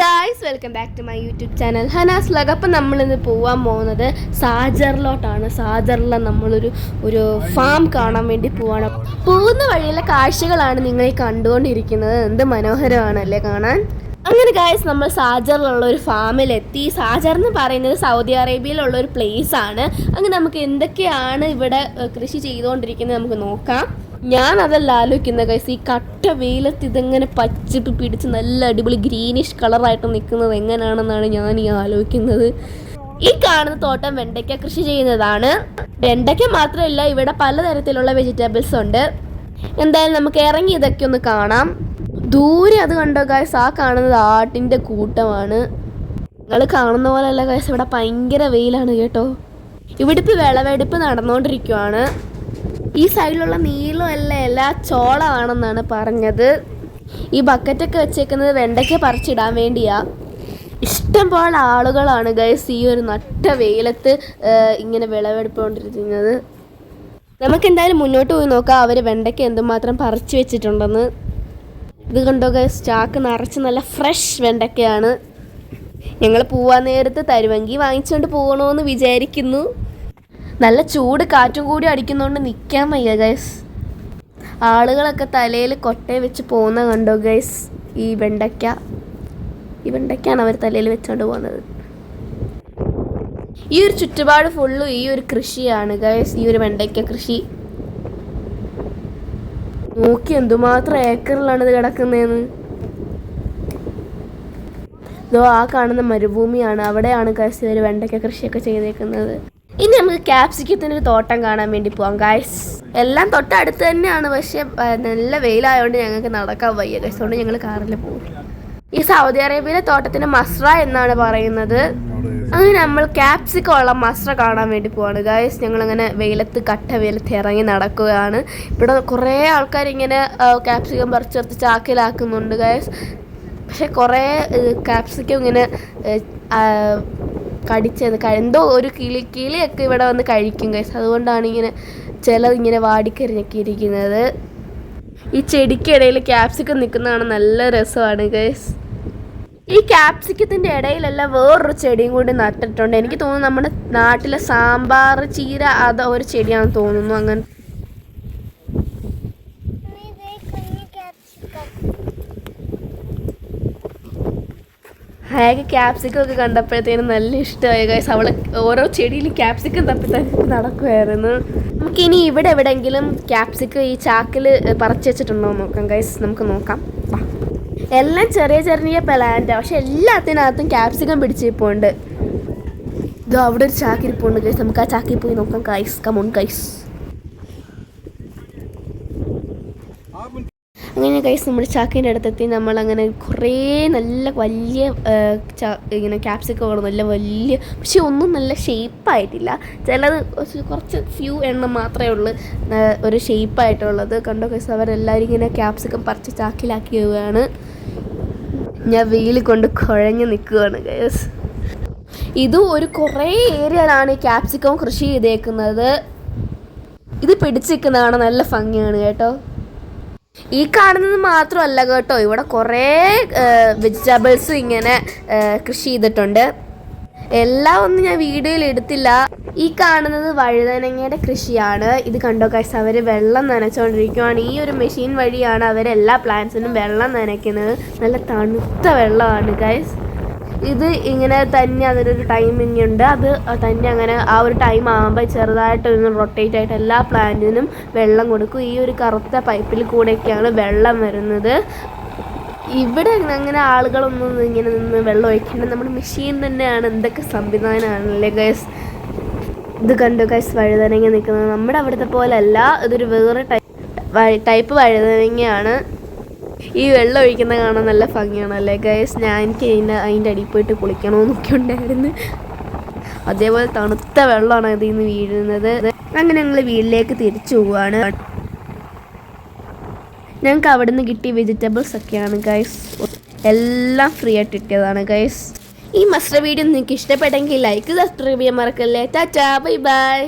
Guys welcome back to my YouTube channel Hanas Lag അപ്പം നമ്മളിന്ന് പോകാൻ പോകുന്നത് സാജറിലോട്ടാണ് സാജറിലെ നമ്മളൊരു ഒരു ഫാം കാണാൻ വേണ്ടി പോവാണ്. പോകുന്ന വഴിയിലെ കാഴ്ചകളാണ് നിങ്ങൾ ഈ കണ്ടുകൊണ്ടിരിക്കുന്നത്. എന്ത് മനോഹരമാണല്ലേ കാണാൻ? അങ്ങനെ ഗായ്സ് നമ്മൾ സാജറിലുള്ള ഒരു ഫാമിലെത്തി സാജർ എന്ന് പറയുന്നത് സൗദി അറേബ്യയിലുള്ള ഒരു പ്ലേസ് ആണ്. അങ്ങനെ നമുക്ക് എന്തൊക്കെയാണ് ഇവിടെ കൃഷി ചെയ്തുകൊണ്ടിരിക്കുന്നത് നമുക്ക് നോക്കാം. ഞാൻ അതല്ല ആലോചിക്കുന്ന കൈസ് ഈ കട്ട വെയിലത്ത് ഇതെങ്ങനെ പച്ചിട്ട് പിടിച്ച് നല്ല അടിപൊളി ഗ്രീനിഷ് കളറായിട്ട് നിൽക്കുന്നത് എങ്ങനെയാണെന്നാണ് ഞാൻ ഈ ആലോചിക്കുന്നത്. ഈ കാണുന്ന തോട്ടം വെണ്ടയ്ക്ക കൃഷി ചെയ്യുന്നതാണ്. വെണ്ടയ്ക്ക മാത്രമല്ല ഇവിടെ പലതരത്തിലുള്ള വെജിറ്റബിൾസ് ഉണ്ട്. എന്തായാലും നമുക്ക് ഇറങ്ങി ഇതൊക്കെ ഒന്ന് കാണാം. ദൂരെ അത് കണ്ടോ ഗൈസ് ആ കാണുന്നത് ആട്ടിന്റെ കൂട്ടമാണ്. നിങ്ങൾ കാണുന്ന പോലെയല്ല ഗൈസ് ഇവിടെ ഭയങ്കര വെയിലാണ് കേട്ടോ. ഇവിടിപ്പ് വിളവെടുപ്പ് നടന്നുകൊണ്ടിരിക്കുവാണ് ഈ സൈഡിലുള്ള നീളമല്ല എല്ലാ ചോളമാണെന്നാണ് പറഞ്ഞത്. ഈ ബക്കറ്റൊക്കെ വെച്ചേക്കുന്നത് വെണ്ടയ്ക്ക പറിച്ചിടാൻ വേണ്ടിയാ. ഇഷ്ടം പോലെ ആളുകളാണ് ഗൈസ് ഈ ഒരു നട്ട വെയിലത്ത് ഇങ്ങനെ വിളവെടുപ്പുകൊണ്ടിരിക്കുന്നത്. നമുക്ക് എന്തായാലും മുന്നോട്ട് പോയി നോക്കാം അവർ വെണ്ടയ്ക്ക എന്തുമാത്രം പറിച്ചു വെച്ചിട്ടുണ്ടെന്ന്. ഇത് കണ്ടോ ഗൈസ് ചാക്ക് നിറച്ച് നല്ല ഫ്രഷ് വെണ്ടയ്ക്കയാണ്. ഞങ്ങൾ പോവാൻ നേരത്ത് തരുവങ്കി വാങ്ങിച്ചുകൊണ്ട് പോകണമെന്ന് വിചാരിക്കുന്നു. നല്ല ചൂട് കാറ്റും കൂടി അടിക്കുന്നതുകൊണ്ട് നിൽക്കാൻ വയ്യ ഗൈസ് ആളുകളൊക്കെ തലയിൽ കൊട്ടയെ വെച്ച് പോകുന്ന കണ്ടോ ഗൈസ് ഈ വെണ്ടയ്ക്ക. ഈ വെണ്ടയ്ക്കാണ് അവർ തലയിൽ വെച്ചുകൊണ്ട് പോകുന്നത്. ഈ ഒരു ചുറ്റുപാട് ഫുള്ളും ഈ ഒരു കൃഷിയാണ് ഗൈസ് ഈ ഒരു വെണ്ടയ്ക്ക കൃഷി. നോക്കി എന്തുമാത്രം ഏക്കറിലാണ് ഇത് കിടക്കുന്നതെന്ന് ഇതോ ആ കാണുന്ന മരുഭൂമിയാണ് അവിടെയാണ് ഗൈസ് ഇവർ വെണ്ടയ്ക്ക കൃഷിയൊക്കെ ചെയ്തേക്കുന്നത്. ഇനി നമുക്ക് ക്യാപ്സിക്കത്തിന് ഒരു തോട്ടം കാണാൻ വേണ്ടി പോവാം ഗായ്സ് എല്ലാം തൊട്ടടുത്ത് തന്നെയാണ് പക്ഷെ നല്ല വെയിലായതുകൊണ്ട് ഞങ്ങൾക്ക് നടക്കാൻ വയ്യ ഗൈസ് അതുകൊണ്ട് ഞങ്ങൾ കാറിൽ പോകും. ഈ സൗദി അറേബ്യയിലെ തോട്ടത്തിന് മസ്ര എന്നാണ് പറയുന്നത്. അങ്ങനെ നമ്മൾ ക്യാപ്സിക്കം ഉള്ള മസ്ര കാണാൻ വേണ്ടി പോവാണ് ഗായ്സ് ഞങ്ങൾ അങ്ങനെ വെയിലത്ത് കട്ട വെയിലത്ത് ഇറങ്ങി നടക്കുകയാണ്. ഇവിടെ കുറേ ആൾക്കാർ ഇങ്ങനെ ക്യാപ്സിക്കം പറിച്ചെടുത്ത് ചാക്കിലാക്കുന്നുണ്ട് ഗായ്സ് പക്ഷെ കുറേ ക്യാപ്സിക്കം ഇങ്ങനെ കടിച്ചത്. എന്തോ ഒരു കിളി കിളിയൊക്കെ ഇവിടെ വന്ന് കഴിക്കും ഗൈസ് അതുകൊണ്ടാണ് ഇങ്ങനെ ചിലത് ഇങ്ങനെ വാടിക്കരിഞ്ഞൊക്കെ ഇരിക്കുന്നത് ഈ ചെടിക്കിടയിൽ ക്യാപ്സിക്കം നിൽക്കുന്നതാണ് നല്ല രസമാണ് ഗൈസ് ഈ ക്യാപ്സിക്കത്തിന്റെ ഇടയിലല്ല വേറൊരു ചെടിയും കൂടി നട്ടിട്ടുണ്ട്. എനിക്ക് തോന്നുന്നു നമ്മുടെ നാട്ടിലെ സാമ്പാർ ചീര അത് ഒരു ചെടിയാണെന്ന് തോന്നുന്നു. അങ്ങനെ ഹാഗ് ക്യാപ്സിക്കം ഒക്കെ കണ്ടപ്പോഴത്തേനും നല്ല ഇഷ്ടമായി. ഗൈസ് അവൾ ഓരോ ചെടിയിലും ക്യാപ്സിക്കം തപ്പി തന്നെ നടക്കുമായിരുന്നു നമുക്കിനി ഇവിടെ എവിടെയെങ്കിലും ക്യാപ്സിക്കം ഈ ചാക്കിൽ പറിച്ചു വെച്ചിട്ടുണ്ടോ നോക്കാം. ഗൈസ് നമുക്ക് നോക്കാം. എല്ലാം ചെറിയ ചെറിയ പ്ലാന്റ് പക്ഷെ എല്ലാത്തിനകത്തും ക്യാപ്സിക്കം പിടിച്ചിരിപ്പുണ്ട്. ഇതോ അവിടെ ഒരു ചാക്കിരിപ്പുണ്ട്. ഗൈസ് നമുക്ക് ആ ചാക്കിൽ പോയി നോക്കാം. ഗൈസ് കമോൺ ഗൈസ് അങ്ങനെ കൈസ് നമ്മൾ ചാക്കിന്റെ അടുത്തെത്തി. നമ്മളങ്ങനെ കുറേ നല്ല വലിയ ഇങ്ങനെ ക്യാപ്സിക്കമാണ് നല്ല വലിയ പക്ഷേ ഒന്നും നല്ല ഷേപ്പായിട്ടില്ല ചിലത് കുറച്ച് ഫ്യൂ എണ്ണം മാത്രമേ ഉള്ളൂ ഒരു ഷേപ്പായിട്ടുള്ളത് കണ്ടോ കൈസ് അവരെല്ലാവരും ഇങ്ങനെ ക്യാപ്സിക്കം പറിച്ച് ചാക്കിലാക്കി പോവുകയാണ്. ഞാൻ വെയിൽ കൊണ്ട് കുഴഞ്ഞ് നിൽക്കുകയാണ് കൈസ് ഇത് ഒരു കുറേ ഏരിയയിലാണ് ഈ ക്യാപ്സിക്കം കൃഷി ചെയ്തേക്കുന്നത്. ഇത് പിടിച്ചിരിക്കുന്നതാണ് നല്ല ഭംഗിയാണ് കേട്ടോ. ഈ കാണുന്നത് മാത്രമല്ല കേട്ടോ. ഇവിടെ കുറേ വെജിറ്റബിൾസ് ഇങ്ങനെ കൃഷി ചെയ്തിട്ടുണ്ട്. എല്ലാം ഒന്നും ഞാൻ വീഡിയോയിൽ എടുത്തില്ല. ഈ കാണുന്നത് വഴുതനങ്ങയുടെ കൃഷിയാണ്. ഇത് കണ്ടോ കൈസ് അവർ വെള്ളം നനച്ചുകൊണ്ടിരിക്കുകയാണ് ഈ ഒരു മെഷീൻ വഴിയാണ് അവർ എല്ലാ പ്ലാന്റ്സിനും വെള്ളം നനയ്ക്കുന്നത്. നല്ല തണുത്ത വെള്ളമാണ് ഗൈസ് ഇത് ഇങ്ങനെ തന്നെ അതിനൊരു ടൈമിംഗ് ഉണ്ട് അത് തന്നെ അങ്ങനെ ആ ഒരു ടൈം ആകുമ്പോൾ ചെറുതായിട്ട് ഒന്ന് റൊട്ടേറ്റ് ആയിട്ട് എല്ലാ പ്ലാന്റിനും വെള്ളം കൊടുക്കും. ഈ ഒരു കറുത്ത പൈപ്പിൽ കൂടെയൊക്കെയാണ് വെള്ളം വരുന്നത്. ഇവിടെ അങ്ങനെ ആളുകളൊന്നും ഇങ്ങനെ നിന്ന് വെള്ളം ഒഴിക്കേണ്ട. നമ്മുടെ മെഷീൻ തന്നെയാണ്. എന്തൊക്കെ സംവിധാനമാണല്ലേ ഗൈസ് ഇത് കണ്ടു ഗൈസ് വഴുതനങ്ങ നിൽക്കുന്നത്. നമ്മുടെ അവിടുത്തെ പോലെ അല്ല ഇതൊരു വേറെ ടൈപ്പ് ടൈപ്പ് വഴുതനങ്ങയാണ്. ഈ വെള്ളം ഒഴിക്കുന്ന കാണാൻ നല്ല ഭംഗിയാണ് അല്ലേ ഗൈസ് ഞാൻ എനിക്ക് അതിന്റെ അതിന്റെ അടിയിൽ പോയിട്ട് കുളിക്കണമെന്നൊക്കെ ഉണ്ടായിരുന്നു. അതേപോലെ തണുത്ത വെള്ളമാണ് അതിൽ നിന്ന് വീഴുന്നത്. അങ്ങനെ ഞങ്ങൾ വീട്ടിലേക്ക് തിരിച്ചു പോവാണ്. ഞങ്ങൾക്ക് അവിടെ നിന്ന് കിട്ടിയ വെജിറ്റബിൾസ് ഒക്കെയാണ് ഗൈസ് എല്ലാം ഫ്രീ ആയിട്ട് കിട്ടിയതാണ് ഗൈസ് ഈ മസ്റ്റർ വീഡിയോ നിങ്ങൾക്ക് ഇഷ്ടപ്പെട്ടെങ്കിൽ ലൈക്ക് സബ്സ്ക്രൈബ് ചെയ്യാൻ മറക്കല്ലേ. Tata bye bye